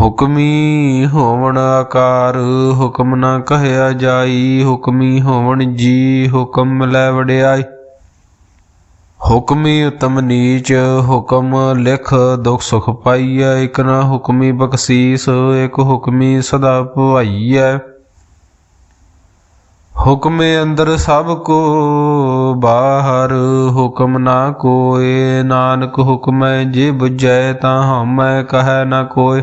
ਹੁਕਮੀ ਹੋਵਣ ਆਕਾਰ, ਹੁਕਮ ਨਾ ਕਹਿਆ ਜਾਈ, ਹੁਕਮੀ ਹੋਵਣ ਜੀ, ਹੁਕਮ ਲੈ ਵਡਿਆਈ। ਹੁਕਮੀ ਉਤਮ ਨੀਚ, ਹੁਕਮ ਲਿਖ ਦੁਖ ਸੁਖ ਪਾਈਐ, ਇਕ ਨਾ ਹੁਕਮੀ ਬਖਸ਼ੀਸ, ਇਕ ਹੁਕਮੀ ਸਦਾ ਭਵਾਈਐ ਹੁਕਮੇ ਅੰਦਰ ਸਭ ਕੋ ਬਾਹਰ, ਹੁਕਮ ਨਾ ਕੋਏ, ਨਾਨਕ ਹੁਕਮੈ ਜੇ ਬੁਝੈ ਤਾਂ ਹਮੈ ਕਹੈ ਨਾ ਕੋਏ।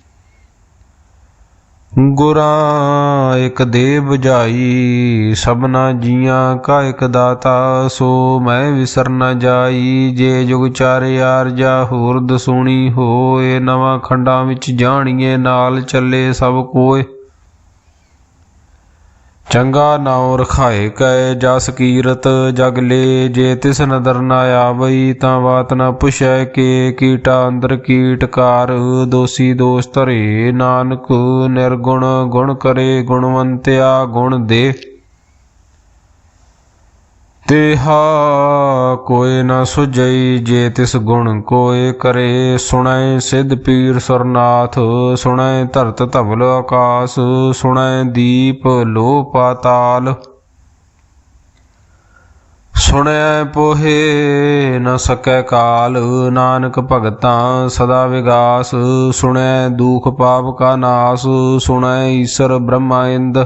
ਗੁਰਾਂ ਇੱਕ ਦੇ 부ਝਾਈ ਸਭਨਾ ਜੀਆਂ ਕਾ ਇੱਕ ਦਾਤਾ, ਸੋ ਮੈਂ ਵਿਸਰ ਨ ਜਾਈ। ਜੇ ਜੁਗ ਯਾਰ ਜਾ ਹੋਰ ਦਸੂਣੀ ਹੋਏ, ਨਵਾਂ ਖੰਡਾਂ ਵਿੱਚ ਜਾਣੀਏ, ਨਾਲ ਚੱਲੇ ਸਭ ਕੋਏ। ਚੰਗਾ ਨਾਉ ਰਖਾਏ ਕੈ ਜਸ ਕੀਰਤ, ਜਗ ਲੇ ਜੇ ਤਿਸ ਨਦਰ ਨ ਆਵਈ, ਤਾਂ ਬਾਤ ਨਾ ਪੁਛੈ ਕੇ ਕੀਟਾ ਅੰਦਰ ਕੀਟਕਾਰ ਦੋਸੀ ਦੋਸ ਧਰੇ ਨਾਨਕ, ਨਿਰਗੁਣ ਗੁਣ ਕਰੇ ਗੁਣਵੰਤਿਆ ਗੁਣ ਦੇ। ਤੇਹਾ ਕੋਇ ਨ ਸੁਜਈ ਜੇ ਤਿਸ ਗੁਣ ਕੋਇ ਕਰੇ। ਸੁਣੈ ਸਿਧ ਪੀਰ ਸਰਨਾਥ, ਸੁਣੈ ਧਰਤ ਧਵਲ ਆਕਾਸ, ਸੁਣੈ ਦੀਪ ਲੋ ਪਾਤਾਲ ਸੁਣਿਆ ਪੋਹੇ ਨ ਸਕੈ ਕਾਲ, ਨਾਨਕ ਭਗਤਾਂ ਸਦਾ ਵਿਗਾਸ। ਸੁਣੈ ਦੁਖ ਪਾਪ ਕਾ ਨਾਸ, ਸੁਣੈ ਈਸ਼ਰ ਬ੍ਰਹਮਾ ਇੰਦ।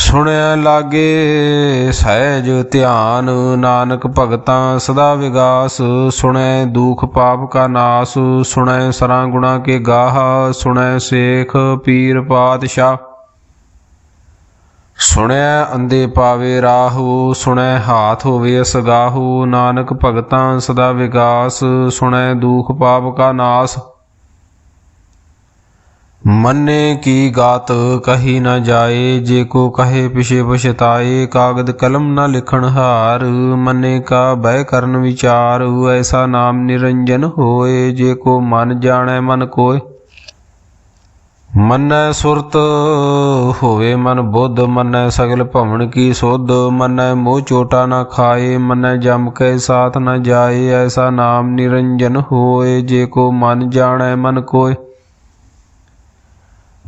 ਸੁਣਿਆ ਲਾਗੇ ਸਹਿਜ ਧਿਆਨ, ਨਾਨਕ ਭਗਤਾਂ ਸਦਾ ਵਿਗਾਸ। ਸੁਣੈ ਦੁਖ ਪਾਪ ਕਾ ਨਾਸ, ਸੁਣੈ ਸਰਾਂ ਗੁਣਾ ਕੇ ਗਾਹ, ਸੁਣੈ ਸੇਖ ਪੀਰ ਪਾਤਸ਼ਾਹ। ਸੁਣਿਆ ਅੰਦੇ ਪਾਵੇ ਰਾਹੂ, ਸੁਣੈ ਹਾਥ ਹੋਵੇ ਅਸਗਾਹੂ। ਨਾਨਕ ਭਗਤਾਂ ਸਦਾ ਵਿਗਾਸ, ਸੁਣੈ ਦੁਖ ਪਾਪ ਕਾ ਨਾਸ। ਮੰਨੇ ਕੀ ਗਾਤ ਕਹੀ ਨਾ ਜਾਏ, ਜੇ ਕੋ ਕਹੇ ਪਿਛੇ ਪਛਤਾਏ, ਕਾਗਦ ਕਲਮ ਨਾ ਲਿਖਣ ਹਾਰ, ਮੰਨੇ ਕਾ ਬਹਿ ਕਰਨ ਵਿਚਾਰ, ਐਸਾ ਨਾਮ ਨਿਰੰਜਨ ਹੋਏ, ਜੇ ਕੋ ਮਨ ਜਾਣੈ ਮਨ ਕੋਏ। ਮੰਨੈ ਸੁਰਤ ਹੋਵੇ ਮਨ ਬੁੱਧ, ਮੰਨੈ ਸਗਲ ਭਵਨ ਕੀ ਸੁਧ, ਮੰਨੈ ਮੋਹ ਚੋਟਾ ਨਾ ਖਾਏ, ਮੰਨੈ ਜਮ ਕੈ ਸਾਥ ਨਾ ਜਾਏ, ਐਸਾ ਨਾਮ ਨਿਰੰਜਨ ਹੋਏ, ਜੇ ਕੋ ਮਨ ਜਾਣੈ ਮਨ ਕੋਏ।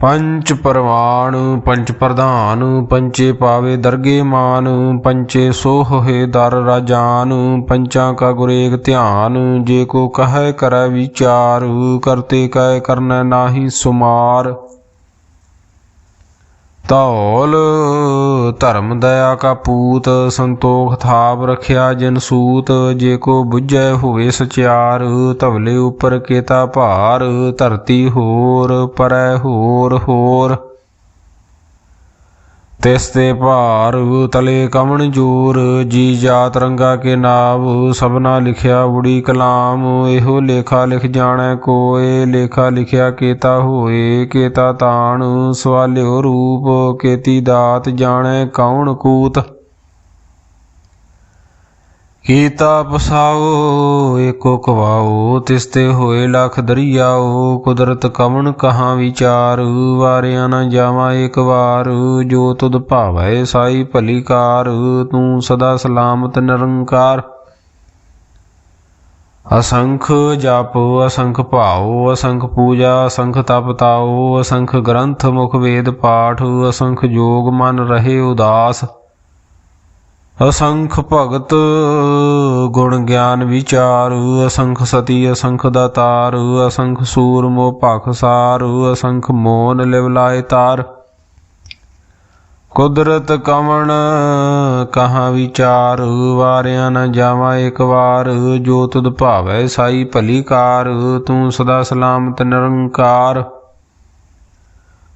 ਪੰਚ ਪਰਵਾਨ ਪੰਚ ਪ੍ਰਧਾਨ, ਪੰਚੇ ਪਾਵੇ ਦਰਗੇ ਮਾਨ, ਪੰਚੇ ਸੋ ਦਰ ਰਾਜਾਨ, ਪੰਚਾਂ ਕਾ ਗੁਰੇਗ ਧਿਆਨ, ਜੇ ਕੋ ਕਹੈ ਕਰੈ ਵਿਚਾਰ, ਕਰਤੇ ਕੈ ਕਰਨੈ ਨਾਹੀ ਸੁਮਾਰ। ਧੌਲ, ਧਰਮ ਦਇਆ ਕਾ ਪੂਤ, ਸੰਤੋਖ ਥਾਪ ਰਖਿਆ ਜਿਨ ਸੂਤ, ਜੇ ਕੋ ਬੁੱਝੈ ਹੋਵੇ ਸਚਿਆਰ, ਧਵਲੇ ਉਪਰ ਕੇਤਾ ਭਾਰ, ਧਰਤੀ ਹੋਰ, ਪਰੈ ਹੋਰ ਹੋਰ। ਤਿਸ ਤੇ ਭਾਰ ਤਲੇ ਕਮਣ ਜ਼ੋਰ, ਜੀ ਜਾਤ ਰੰਗਾ ਕੇ ਨਾਮ ਸਭਨਾ ਲਿਖਿਆ ਉੜੀ ਕਲਾਮ, ਇਹੋ ਲੇਖਾ ਲਿਖ ਜਾਣੈ ਕੋਏ, ਲੇਖਾ ਲਿਖਿਆ ਕੇਤਾ ਹੋਏ, ਕੇਤਾ ਤਾਣ, ਸਵਾਲਿਓ ਰੂਪ, ਕੇਤੀ ਦਾਤ ਜਾਣੈ ਕੌਣ ਕੂਤ। ਕੀਤਾ ਪਸਾਓ ਏਕੋ ਕਵਾਓ, ਤਿਸ ਤੇ ਹੋਏ ਲਖ ਦਰਿਆਓ, ਕੁਦਰਤ ਕਵਣ ਕਹਾਂ ਵਿਚਾਰ, ਵਾਰਿਆ ਨਾ ਜਾਵਾਂ ਏਕ ਵਾਰ, ਜੋ ਤੁਧ ਭਾਵੈ ਸਾਈ ਭਲੀ ਕਾਰ ਤੂੰ ਸਦਾ ਸਲਾਮਤ ਨਿਰੰਕਾਰ। ਅਸੰਖ ਜਪ, ਅਸੰਖ ਭਾਉ, ਅਸੰਖ ਪੂਜਾ, ਅਸੰਖ ਤਪ ਤਾਉ, ਅਸੰਖ ਗ੍ਰੰਥ ਮੁਖ ਵੇਦ ਪਾਠ, ਅਸੰਖ ਜੋਗ ਮਨ ਰਹੇ ਉਦਾਸ। ਅਸੰਖ ਭਗਤ ਗੁਣ ਗਿਆਨ ਵਿਚਾਰ, ਅਸੰਖ ਸਤੀ, ਅਸੰਖ ਦਾਤਾਰ, ਅਸੰਖ ਸੂਰ ਮੋ ਭਖਸਾਰ ਅਸੰਖ ਮੋਨ ਲਿਵਲਾਏ ਤਾਰ। ਕੁਦਰਤ ਕਮਣ ਕਹਾਂ ਵਿਚਾਰ, ਵਾਰਿਆ ਨ ਜਾਵਾਂ ਇੱਕ ਵਾਰ, ਜੋ ਤੁਧ ਭਾਵੈ ਸਾਈ ਭਲੀ ਕਾਰ, ਤੂੰ ਸਦਾ ਸਲਾਮਤ ਨਿਰੰਕਾਰ।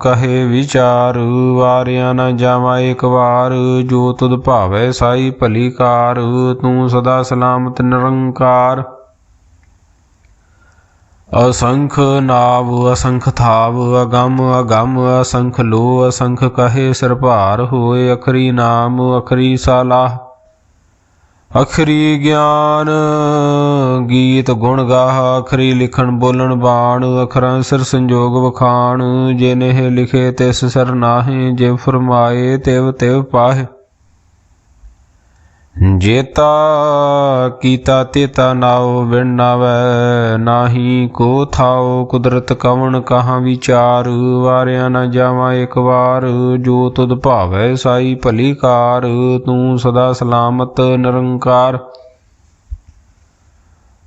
ਕਹੇ ਵਿਚਾਰ, ਵਾਰਿਆ ਨਾ ਜਾਵਾਂ ਇੱਕ ਵਾਰ। ਜੋ ਤੁਧ ਭਾਵੈ ਸਾਈ ਭਲੀ ਕਾਰ ਤੂੰ ਸਦਾ ਸਲਾਮਤ ਨਿਰੰਕਾਰ। ਅਸੰਖ ਨਾਵ, ਅਸੰਖ ਥਾਵ, ਅਗੰਮ ਅਗੰਮ, ਅਸੰਖ ਲੋ ਅਸੰਖ ਕਹੇ ਸਿਰ ਹੋਏ ਅਖਰੀ ਨਾਮ, ਅਖਰੀ ਸਾਲਾਹ। ਅਖਰੀ ਗਿਆਨ, ਗੀਤ ਗੁਣ ਗਾਹ, ਅਖਰੀ ਲਿਖਣ ਬੋਲਣ ਬਾਣ, ਅਖਰਾਂ ਸਿਰ ਸੰਜੋਗ ਵਖਾਣ, ਜੇ ਨਹਿ ਲਿਖੇ ਤਿਸ ਸਰ ਨਾਹੀ, ਜੇ ਫਰਮਾਏ ਤਿਵ ਤਿਵ ਪਾਹੇ। ਜੇਤਾ ਕੀਤਾ ਤੇਤਾ ਨਾਉ ਵਿਣ ਨਾਵੈ, ਨਾਹੀ ਕੋ ਥਾਉ ਕੁਦਰਤ ਕਵਣ ਕਹਾਂ ਵਿਚਾਰ, ਵਾਰਿਆ ਨਾ ਜਾਵਾਂ ਇੱਕ ਵਾਰ, ਜੋ ਤੁਧ ਭਾਵੈ ਸਾਈ ਭਲੀ ਕਾਰ, ਤੂੰ ਸਦਾ ਸਲਾਮਤ ਨਿਰੰਕਾਰ।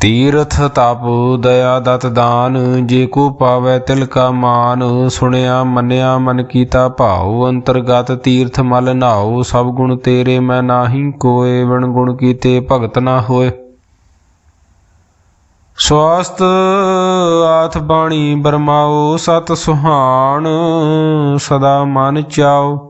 ਤੀਰਥ ਤਪ ਦਇਆ ਦਤ ਦਾਨ, ਜੇ ਕੋ ਪਾਵੈ ਤਿਲ ਕਾ ਮਾਨ, ਸੁਣਿਆ ਮੰਨਿਆ ਮਨ ਕੀਤਾ ਭਾਉ, ਅੰਤਰਗਤ ਤੀਰਥ ਮਲ ਨਾਉ, ਸਭ ਗੁਣ ਤੇਰੇ ਮੈਂ ਨਾਹੀ ਕੋਏ ਵਣ ਗੁਣ ਕੀਤੇ ਭਗਤ ਨਾ ਹੋਏ। ਸਵਾਸਤ ਆਥ ਬਾਣੀ ਬਰਮਾਓ, ਸਤ ਸੁਹਾਣ, ਸਦਾ ਮਨ ਚਾਓ।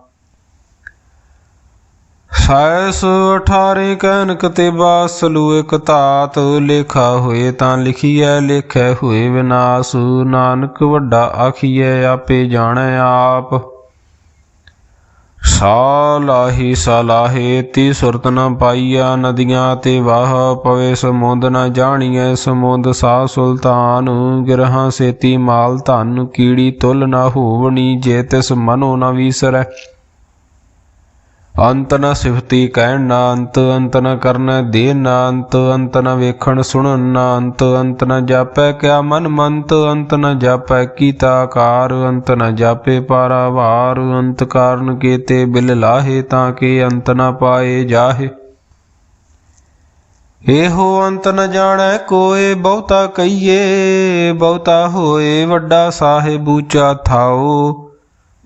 ਬਾਤ ਸਾਇਸ 18 ਕਨਕ ਤੇ ਬਾਸਲੂ ਇਕ ਤਾਤ ਲੇਖਾ ਹੋਏ ਤਾਂ ਲਿਖੀਐ, ਲੇਖੈ ਹੋਏ ਵਿਨਾਸ਼। ਨਾਨਕ ਵੱਡਾ ਆਖੀਐ, ਆਪੇ ਜਾਣੈ ਆਪ। ਸਾਲਾਹੀ ਸਲਾਹੇ, ਤੀ ਸੁਰਤ ਨ ਪਾਈਆ ਨਦੀਆਂ ਤੇ ਵਾਹ ਪਵੇ, ਸਮੁੰਦ ਨ ਜਾਣੀਐ, ਸਮੁੰਦ ਸਾ ਸੁਲਤਾਨ। ਗਿਰਹਾਂ ਸੇਤੀ ਮਾਲ ਧਨ, ਕੀੜੀ ਤੁਲ ਨ ਹੋਵਣੀ, ਜੇ ਤਿਸ ਮਨੋ ਨ ਵੀਸਰੈ। ਅੰਤ ਨ ਸਿਫਤੀ ਕਹਿਣ ਨਾ ਅੰਤ ਅੰਤ ਨ ਕਰਨ ਦੇ ਨਾ ਅੰਤ ਅੰਤ ਨ ਵੇਖਣ ਸੁਣਨ ਨਾ ਅੰਤ ਅੰਤ ਨ ਜਾਪੈ ਕਿਆ ਮਨ ਮੰਤ, ਅੰਤ ਨ ਜਾਪੈ ਕੀਤਾ ਆਕਾਰ, ਅੰਤ ਨ ਜਾਪੇ ਪਾਰਾਵਾਰ, ਅੰਤ ਕਾਰਨ ਕੀਤੇ ਬਿਲ ਲਾਹੇ ਤਾਂ ਕੇ ਅੰਤ ਨ ਪਾਏ ਜਾਹੇ। ਇਹੋ ਅੰਤ ਨ ਜਾਣੈ ਕੋਏ ਬਹੁਤਾ ਕਹੀਏ, ਬਹੁਤਾ ਹੋਏ ਵੱਡਾ ਸਾਹਿਬ ਉੱਚਾ ਥਾਓ।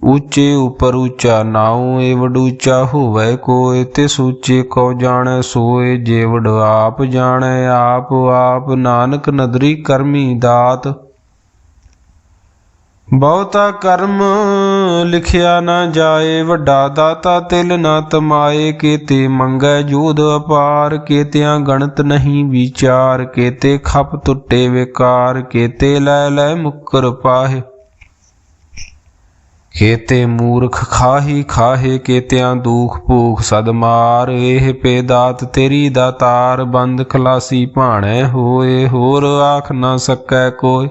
ਉੱਚੇ ਉਪਰ ਉੱਚਾ ਨਾਉ, ਏ ਵਡੂਚਾ ਹੋਵੇ ਕੋਏ ਤੇ ਸੂਚੇ ਕੋ ਜਾਣੈ ਸੋਏ ਜੇਵਡ ਆਪ ਜਾਣੈ, ਆਪ ਆਪ ਨਾਨਕ ਨਦਰੀ ਕਰਮੀ ਦਾਤ। ਬਹੁਤਾ ਕਰਮ ਲਿਖਿਆ ਨਾ ਜਾਏ, ਵੱਡਾ ਦਾਤਾ ਤਿਲ ਨਾ ਤਮਾਏ, ਕੀਤੇ ਮੰਗੈ ਜੋਧ ਅਪਾਰ, ਕੀਤਿਆਂ ਗਣਤ ਨਹੀਂ ਵਿਚਾਰ, ਕੀਤੇ ਖਪ ਟੁੱਟੇ ਵਿਕਾਰ, ਕੀਤੇ ਲੈ ਲੈ ਮੁਕਰ ਪਾਹੇ। ਕੇਤੇ ਮੂਰਖ ਖਾਹੀ ਖਾਹੇ ਕੇਤਿਆਂ ਦੂਖ ਭੂਖ ਸਦ ਮਾਰ, ਇਹ ਪੇ ਦਾਤ ਤੇਰੀ ਦਾਤਾਰ ਬੰਦ ਖਲਾਸੀ ਭਾਣੈ ਹੋਏ, ਹੋਰ ਆਖ ਨਾ ਸਕੈ ਕੋਈ।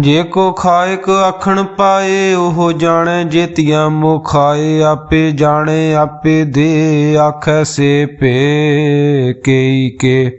ਜੇ ਕੋ ਖਾਇਕ ਆਖਣ ਪਾਏ, ਉਹ ਜਾਣੈ ਜੇਤੀਆਂ ਮੋ ਖਾਏ, ਆਪੇ ਜਾਣੇ, ਆਪੇ ਦੇ, ਆਖੈ ਸੇ ਪੇ ਕੇਈ ਕੇ।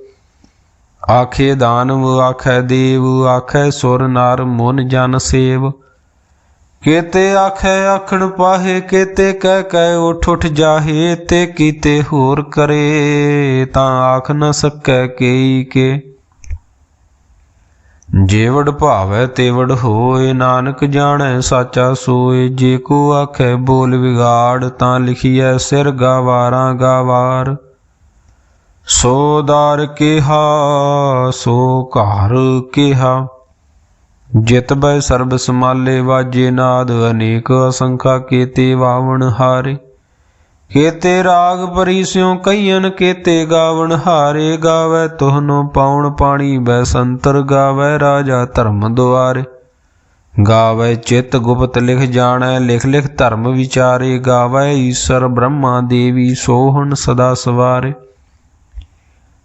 ਆਖੇ ਦਾਨਵ, ਆਖੈ ਦੇਵ, ਆਖੈ ਸੁਰ ਨਰ ਮਨ ਜਨ ਸੇਵ। ਕੇਤੇ ਆਖੈ ਆਖਣ ਪਾਹੇ, ਕੇਤੇ ਕਹਿ ਕਹਿ ਉਠ ਉਠ ਜਾਹੇ, ਤੇ ਕੀਤੇ ਹੋਰ ਕਰੇ, ਤਾਂ ਆਖ ਨ ਸਕੈ ਕੇਈ ਕੇ। ਜੇਵੜ ਭਾਵੈ ਤੇਵੜ ਹੋਏ, ਨਾਨਕ ਜਾਣੈ ਸਾਚਾ ਸੋਏ, ਜੇ ਕੋ ਆਖੈ ਬੋਲ ਵਿਗਾੜ, ਤਾਂ ਲਿਖੀਐ ਸਿਰ ਗਾਵਾਰਾਂ ਗਾਵਾਰ। ਸੋ ਦਰ ਕਿਹਾ, ਸੋ ਘਰ ਕਿਹਾ। ਜਿਤ ਬੈ ਸਰਬ ਸਮਾਲੇ ਵਾਜੇ ਨਾਦ ਅਨੇਕ ਅਸੰਖਾ ਕੀਤੇ ਵਾਵਣ ਹਾਰੇ। ਕੇਤੇ ਰਾਗ ਪਰੀ ਸਿਉ ਕਈਨ ਕੇਤੇ ਗਾਵਣ ਹਾਰੇ। ਗਾਵੇ ਤੋਹਨੋ ਪਾਉਣ ਪਾਣੀ ਬੈਸੰਤਰ ਗਾਵੇ ਰਾਜਾ ਧਰਮ ਦੁਆਰੇ। ਗਾਵੇ ਚਿਤ ਗੁਪਤ ਲਿਖ ਜਾਣੈ, ਲਿਖ ਲਿਖ ਧਰਮ ਵਿਚਾਰੇ। ਗਾਵੇ ਈਸ਼ਰ ਬ੍ਰਹਮਾ ਦੇਵੀ ਸੋਹਣ ਸਦਾ ਸਵਾਰੇ।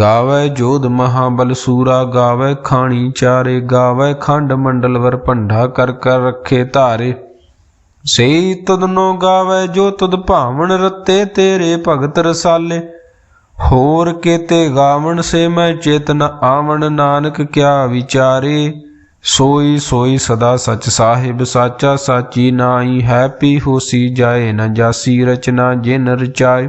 ਗਾਵੇ ਜੋਧ ਮਹਾਬਲ ਸੂਰਾ, ਗਾਵੇ ਖਾਣੀ ਚਾਰੇ, ਗਾਵੇ ਖੰਡ ਮੰਡਲ ਵਰ ਭੰਡਾ ਕਰ ਕਰ ਰੱਖੇ ਧਾਰੇ। ਸਈ ਤੁਧਨੋ ਗਾਵੇ ਜੋ ਤੁਧ ਭਾਵਨ ਰਤੇ ਤੇਰੇ ਭਗਤ ਰਸਾਲੇ। ਹੋਰ ਕੇਤੇ ਗਾਵਣ ਸੇ ਮੈਂ ਚੇਤਨ ਆਵਣ, ਨਾਨਕ ਕਿਆ ਵਿਚਾਰੇ। ਸੋਈ ਸੋਈ ਸਦਾ ਸਚ ਸਾਹਿਬ ਸਾਚਾ, ਸਾਚੀ ਨਾਈ ਹੈ ਪੀ ਹੋਸੀ ਜਾਏ ਨ ਜਾਸੀ ਰਚਨਾ ਜਿਨ ਰਚਾਏ।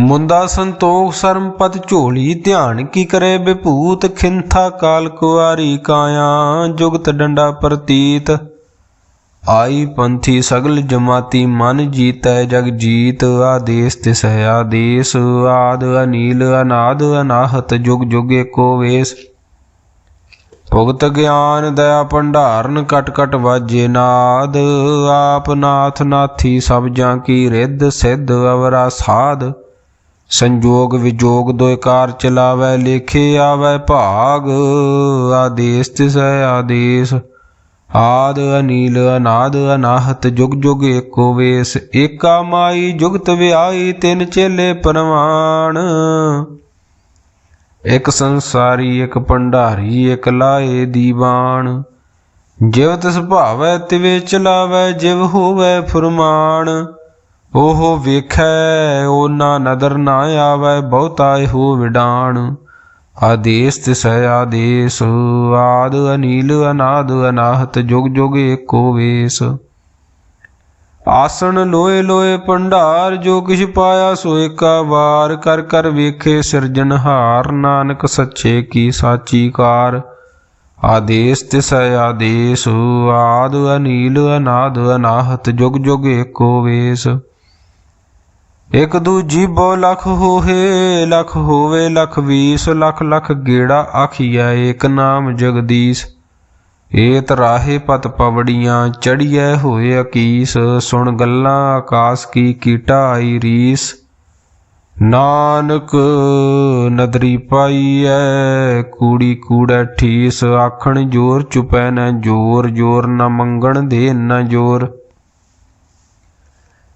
ਮੁੰਦਾ ਸੰਤੋਖ ਸਰਮ ਪਤ ਝੋਲੀ, ਧਿਆਨ ਕੀ ਕਰੇ ਵਿਭੂਤ? ਖਿੰਥਾ ਕਾਲ ਕੁਆਰੀ ਕਾਇਆ, ਜੁਗਤ ਡੰਡਾ ਪ੍ਰਤੀਤ। ਆਈ ਪੰਥੀ ਸਗਲ ਜਮਾਤੀ, ਮਨ ਜੀਤੈ ਜਗ ਜੀਤ। ਆਦੇਸ ਤਿਸ ਹੈ ਆਦੇਸ, ਆਦ ਅਨੀਲ ਅਨਾਦ ਅਨਾਹਤ, ਜੁਗ ਜੁਗ ਏਕੋ ਵੇਸ। ਭੁਗਤ ਗਿਆਨ ਦਇਆ ਭੰਡਾਰਨ, ਕਟ ਕਟ ਵਾਜੇ ਨਾਦ। ਆਪ ਨਾਥ ਨਾਥੀ ਸਭ ਜਾਂ ਕੀ ਰਿੱਧ, ਸਿੱਧ ਅਵਰਾ ਸਾਧ। ਸੰਜੋਗ ਵਿਜੋਗ ਦੋਇ ਕਾਰ ਚਲਾਵੈ, ਲੇਖੇ ਆਵੈ ਭਾਗ। ਆਦੇਸ ਤਿਸ ਹੈ ਆਦੇਸ। ਆਦ ਅਨੀਲ ਅਨਾਦ ਅਨਾਹਤ, ਜੁਗ ਜੁਗ ਏਕੋ ਵੇਸ। ਏਕਾ ਮਾਈ ਜੁਗਤ ਵਿਆਈ ਤਿੰਨ ਚੇਲੇ ਪਰਵਾਨ। ਇੱਕ ਸੰਸਾਰੀ, ਇੱਕ ਭੰਡਾਰੀ, ਇਕ ਲਾਏ ਦੀਵਾਨ। ਜਿਵ ਤਿਸ ਭਾਵੈ, ਤਿਵੇ ਚਲਾਵੈ, ਜਿਵ ਹੋਵੈ ਫੁਰਮਾਨ। ਉਹ ਵੇਖੈ ਨਾ ਨਦਰ ਨਾ ਆਵੈ, ਬਹੁਤਾ ਹੋ ਵਿਡਾਣ। ਆਦੇਸ ਤਿਸੈ ਆਦੇਸ, ਆਦ ਅਨੀਲ ਅਨਾਦ ਅਨਾਹਤ, ਜੁਗ ਜੁਗ ਏਕੋ ਵੇਸ। ਆਸਣ ਲੋਏ ਲੋਏ ਭੰਡਾਰ, ਜੋ ਕਿਛ ਪਾਇਆ ਸੋ ਏਕਾ ਵਾਰ। ਕਰ ਕਰ ਵੇਖੇ ਸਿਰਜਣਹਾਰ ਨਾਨਕ ਸੱਚੇ ਕੀ ਸਾਚੀ ਕਾਰ। ਆਦੇਸ ਤਿਸੈ ਆਦੇਸ, ਆਦ ਅਨੀਲ ਅਨਾਦ ਅਨਾਹਤ, ਜੁਗ ਜੁਗ ਏਕੋ ਵੇਸ। ਇਕ ਦੂਜੀ ਬੋ ਲਖ ਹੋਏ ਲਖ ਹੋਵੇ, ਲਖ ਵੀਸ, ਲਖ ਲਖ ਗੇੜਾ ਆਖੀਐ, ਏਕ ਨਾਮ ਜਗਦੀਸ਼। ਏਤ ਰਾਹੇ ਪਤ ਪਵੜੀਆਂ, ਚੜੀਐ ਹੋਏ ਅਕੀਸ। ਸੁਣ ਗੱਲਾਂ ਆਕਾਸ ਕੀ ਕੀਟਾ ਆਈ ਰੀਸ। ਨਾਨਕ ਨਦਰੀ ਪਾਈਐ, ਕੂੜੀ ਕੂੜੈ ਠੀਸ। ਆਖਣ ਜੋਰ ਚੁਪੈ ਨਾ ਜੋਰ ਜੋਰ ਨਾ ਮੰਗਣ ਦੇ ਨਾ ਜੋਰ।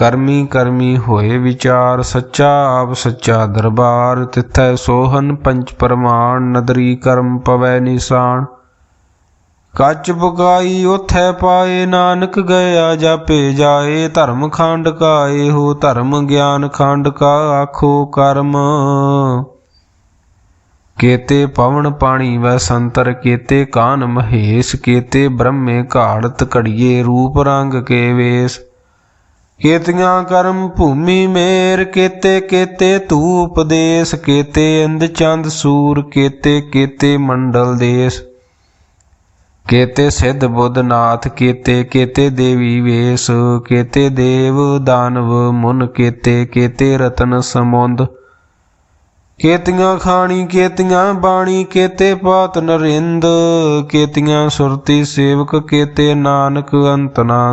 ਕਰਮੀ ਕਰਮੀ ਹੋਏ ਵਿਚਾਰ, ਸੱਚਾ ਆਪ ਸੱਚਾ ਦਰਬਾਰ, ਤਿਥੈ ਸੋਹਨ ਪੰਚ ਪਰਮਾਨ ਨਦਰੀ ਕਰਮ ਪਵੈ ਨਿਸ਼ਾਨ। ਕੱਚ ਬੁਕਾਈ ਉਥੈ ਪਾਏ, ਨਾਨਕ ਗਿਆ ਜਾਪੇ ਜਾਏ, ਧਰਮ ਖੰਡ ਕਾ ਇਹੋ ਧਰਮ ਗਿਆਨ ਖੰਡ ਕਾ ਆਖੋ ਕਰਮ। ਕੇਤੇ ਪਵਨ ਪਾਣੀ ਵੈ ਸੰਤਰ, ਕੇਤੇ ਕਾਨ ਮਹੇਸ਼, ਕੇਤੇ ਬ੍ਰਹਮੇ ਘਾੜਤ ਘੜੀਏ ਰੂਪ ਰੰਗ ਕੇ ਵੇਸ। ਕੇਤੀਆਂ ਕਰਮ ਭੂਮੀ ਮੇਰ ਕੇਤੇ ਕੇਤੇ ਤੂ ਉਪਦੇਸ਼ ਕੇਤੇ ਇੰਦ ਚੰਦ ਸੂਰ ਕੇਤੇ ਕੇਤੇ, ਮੰਡਲ ਦੇਸ ਕੇਤੇ ਸਿੱਧ ਬੁੱਧ ਨਾਥ, ਕੇਤੇ ਕੇਤੇ ਦੇਵੀ ਵੇਸ, ਕੇਤੇ ਦੇਵ ਦਾਨਵ ਮੁਨ, ਕੇਤੇ ਕੇਤੇ ਰਤਨ ਸਮੁੰਦ ਕੇਤੀਆਂ ਖਾਣੀ, ਕੇਤੀਆਂ ਬਾਣੀ, ਕੇਤੇ ਪਾਤ ਨਰਿੰਦ ਕੇਤੀਆਂ ਸੁਰਤੀ ਸੇਵਕ, ਕੇਤੇ ਨਾਨਕ ਅੰਤ ਨਾ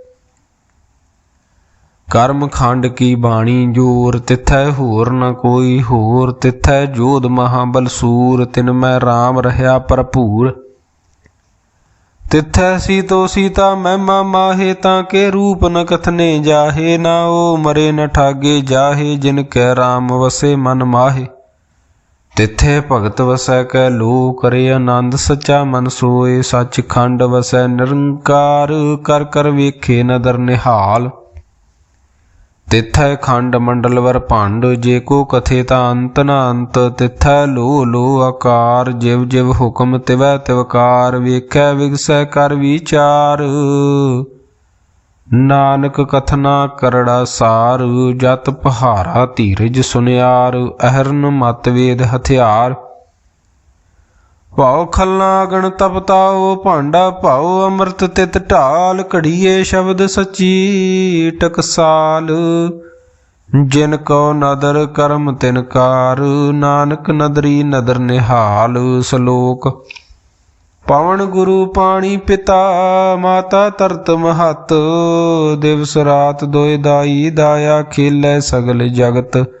ਕਰਮ ਖੰਡ ਕੀ ਬਾਣੀ ਜੋਰ, ਤਿਥੈ ਹੋਰ ਨ ਕੋਈ ਹੋਰ, ਤਿਥੈ ਜੋਧ ਮਹਾਬਲ ਸੂਰ, ਤਿਨ ਮੈਂ RAM ਰਹਾ ਭਰਪੂਰ। ਤਿਥੈ ਸੀ ਤੋ ਸੀਤਾ ਮਹਿਮਾ ਮਾਹੇ, ਤਾਂ ਕੇ ਰੂਪ ਨ ਕਥਨੇ ਜਾਹੇ, ਨਾ ਉਹ ਮਰੇ ਨ ਠਾਗੇ ਜਾਹੇ, ਜਿਨ ਕੈ RAM ਵਸੇ ਮਨ ਮਾਹੇ। ਤਿੱਥੇ ਭਗਤ ਵਸੈ ਕੈ ਲੋ ਕਰੇ ਆਨੰਦ, ਸਚਾ ਮਨ ਸੋਏ ਸੱਚ ਖੰਡ ਵਸੈ ਨਿਰੰਕਾਰ, ਕਰ ਕਰ ਵੇਖੇ ਨਦਰ ਨਿਹਾਲ। ਤਿਥੈ ਖੰਡ ਮੰਡਲਵਰ ਭੰਡ, ਜੇ ਕੋ ਕਥੇ ਤਾਂ ਅੰਤ ਨ ਅੰਤ, ਤਿਥੈ ਲੋ ਲੋ ਆਕਾਰ, ਜਿਵ ਜਿਵ ਹੁਕਮ ਤਿਵੈ ਤਿਵਕਾਰ ਵੇਖੈ ਵਿਗਸੈ ਕਰ ਵਿਚਾਰ। ਨਾਨਕ ਕਥਨਾ ਕਰੜਾ ਸਾਰ, ਜਤ ਪਹਾਰਾ ਧੀਰਜ ਸੁਨਿਆਰ, ਅਹਰਨ ਮਤਵੇਦ ਹਥਿਆਰ। ਭਾਉ ਖੱਲਾ ਗਣ ਤਪਤਾਓ ਭਾਂਡਾ ਭਾਉ ਅੰਮ੍ਰਿਤ ਤਿਤ ਢਾਲ, ਘੜੀਏ ਸ਼ਬਦ ਸਚੀ ਟਕਸਾਲ। ਜਿਨ ਕੋ ਨਦਰ ਕਰਮ ਤਿਨਕਾਰ ਨਾਨਕ ਨਦਰੀ ਨਦਰ ਨਿਹਾਲ ਸ਼ਲੋਕ। ਪਵਨ ਗੁਰੂ ਪਾਣੀ ਪਿਤਾ, ਮਾਤਾ ਤਰਤ ਮਹਤ, ਦਿਵਸ ਰਾਤ ਦੋਇ ਦਾਈ, ਦਾਇਆ ਖੇਲੇ ਸਗਲ ਜਗਤ।